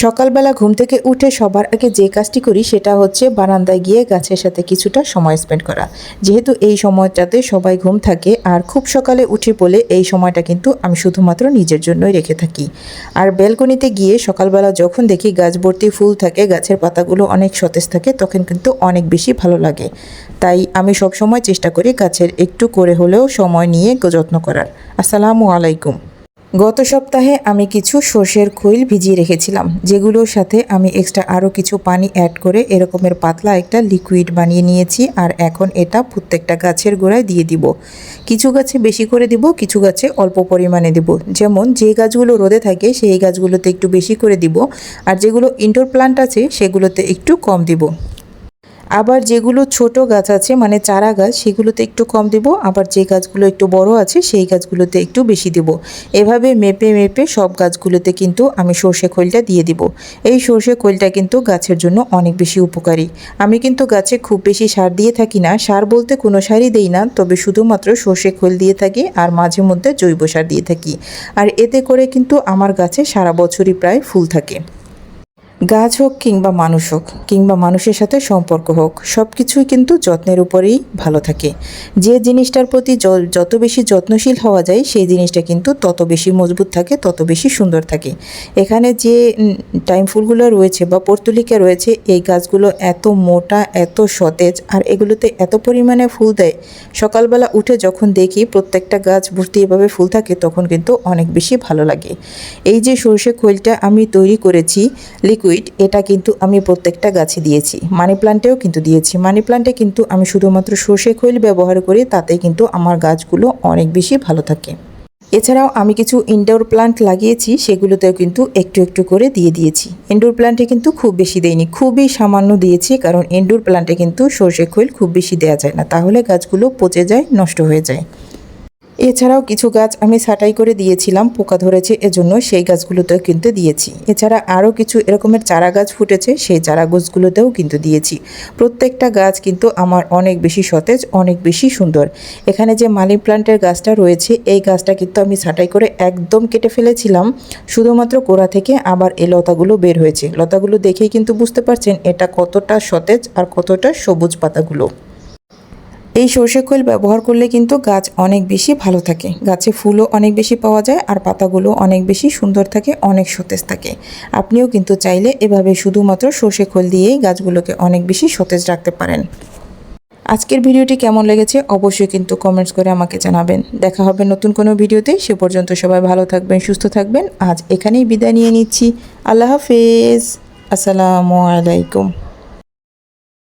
সকালবেলা ঘুম থেকে উঠে সবার আগে যে কাজটি করি সেটা হচ্ছে বারান্দায় গিয়ে গাছের সাথে কিছুটা সময় স্পেন্ড করা। যেহেতু এই সময়টাতে সবাই ঘুম থাকে আর খুব সকালে উঠে বলে এই সময়টা কিন্তু আমি শুধুমাত্র নিজের জন্যই রেখে থাকি। আর ব্যালকনিতে গিয়ে সকালবেলা যখন দেখি গাছ ভর্তি ফুল থাকে, গাছের পাতাগুলো অনেক সতেজ থাকে, তখন কিন্তু অনেক বেশি ভালো লাগে। তাই আমি সব সময় চেষ্টা করি গাছের একটু করে হলেও সময় নিয়ে যত্ন করার। আসসালামু আলাইকুম। গত সপ্তাহে আমি কিছু সর্ষের খৈল ভিজিয়ে রেখেছিলাম, যেগুলোর সাথে আমি এক্সট্রা আরও কিছু পানি অ্যাড করে এরকমের পাতলা একটা লিকুইড বানিয়ে নিয়েছি আর এখন এটা প্রত্যেকটা গাছের গোড়ায় দিয়ে দিব। কিছু গাছে বেশি করে দিব, কিছু গাছে অল্প পরিমাণে দিব। যেমন যে গাছগুলো রোদে থাকে সেই গাছগুলোতে একটু বেশি করে দিব, আর যেগুলো ইনডোর প্লান্ট আছে সেগুলোতে একটু কম দিব। আবার যেগুলো ছোট গাছ আছে মানে চারা গাছ, সেগুলোতে একটু কম দেব, আবার যে গাছগুলো একটু বড় আছে, সেই গাছগুলোতে একটু বেশি দেব। এভাবে মেপে মেপে সব গাছগুলোতে কিন্তু আমি সর্ষে খৈলটা দিয়ে দিব। এই সর্ষে খৈলটা কিন্তু গাছের জন্য অনেক বেশি উপকারী। আমি কিন্তু গাছে খুব বেশি সার দিয়ে থাকি না। সার বলতে কোনো সারই দেই না, তবে শুধুমাত্র সর্ষে খৈল দিয়ে থাকি, আর মাঝে মধ্যে জৈব সার দিয়ে থাকি। আর এতে করে কিন্তু আমার গাছে সারা বছরই প্রায় ফুল থাকে। গাছ হোক কিংবা মানুষ হোক, কিংবা মানুষের সাথে সম্পর্ক হোক সব কিছুই কিন্তু যত্নের উপরেই ভালো থাকে। যে জিনিসটার প্রতি যত বেশি যত্নশীল হওয়া যায়, সেই জিনিসটা কিন্তু তত বেশি মজবুত থাকে, তত বেশি সুন্দর থাকে। এখানে যে টাইম ফুলগুলো রয়েছে বা পর্তুলিকা রয়েছে, এই গাছগুলো এত মোটা, এত সতেজ, আর এগুলোতে এত পরিমাণে ফুল দেয়, সকালবেলা উঠে যখন দেখি প্রত্যেকটা গাছ ভর্তি এভাবে ফুল থাকে, তখন কিন্তু অনেক বেশি ভালো লাগে। এই যে সর্ষে খৈলটা আমি তৈরি করেছি লিকুইড এটা কিন্তু আমি প্রত্যেকটা গাছে দিয়েছি। মানি প্লান্টেও কিন্তু দিয়েছি। মানি প্লান্টে কিন্তু আমি শুধুমাত্র সর্ষে খৈল ব্যবহার করি তাতে কিন্তু আমার গাছগুলো অনেক বেশি ভালো থাকে। এছাড়াও আমি কিছু ইনডোর প্লান্ট লাগিয়েছি, সেগুলোতেও কিন্তু একটু একটু করে দিয়ে দিয়েছি। ইনডোর প্লান্টে কিন্তু খুব বেশি দেয়নি খুবই সামান্য দিয়েছি, কারণ ইনডোর প্লান্টে কিন্তু সর্ষে খৈল খুব বেশি দেওয়া যায় না। তাহলে গাছগুলো পচে যায়, নষ্ট হয়ে যায়। এছাড়াও কিছু গাছ আমি ছাঁটাই করে দিয়েছিলাম, পোকা ধরেছে, এজন্য সেই গাছগুলোতেও কিন্তু দিয়েছি। এছাড়া আরও কিছু এরকমের চারা গাছ ফুটেছে, সেই চারা গাছগুলোতেও কিন্তু দিয়েছি। প্রত্যেকটা গাছ কিন্তু আমার অনেক বেশি সতেজ, অনেক বেশি সুন্দর। এখানে যে মানি প্লান্টের গাছটা রয়েছে, এই গাছটা কিন্তু আমি ছাঁটাই করে একদম কেটে ফেলেছিলাম। শুধুমাত্র কোড়া থেকে আবার এই লতাগুলো বের হয়েছে। লতাগুলো দেখেই কিন্তু বুঝতে পারছেন এটা কতটা সতেজ আর কতটা সবুজ পাতাগুলো। এই সর্ষে খৈল ব্যবহার করলে কিন্তু গাছ অনেক বেশি ভালো থাকে। গাছে ফুলও অনেক বেশি পাওয়া যায় আর পাতাগুলো অনেক বেশি সুন্দর থাকে, অনেক সতেজ থাকে। আপনিও কিন্তু চাইলে এভাবে শুধুমাত্র সর্ষে খৈল দিয়েই গাছগুলোকে অনেক বেশি সতেজ রাখতে পারেন। আজকের ভিডিওটি কেমন লেগেছে অবশ্যই কিন্তু কমেন্টস করে আমাকে জানাবেন। দেখা হবে নতুন কোনো ভিডিওতে, সে পর্যন্ত সবাই ভালো থাকবেন, সুস্থ থাকবেন। আজ এখানেই বিদায় নিয়ে নিচ্ছি। আল্লাহ হাফেজ। আসসালামু আলাইকুম।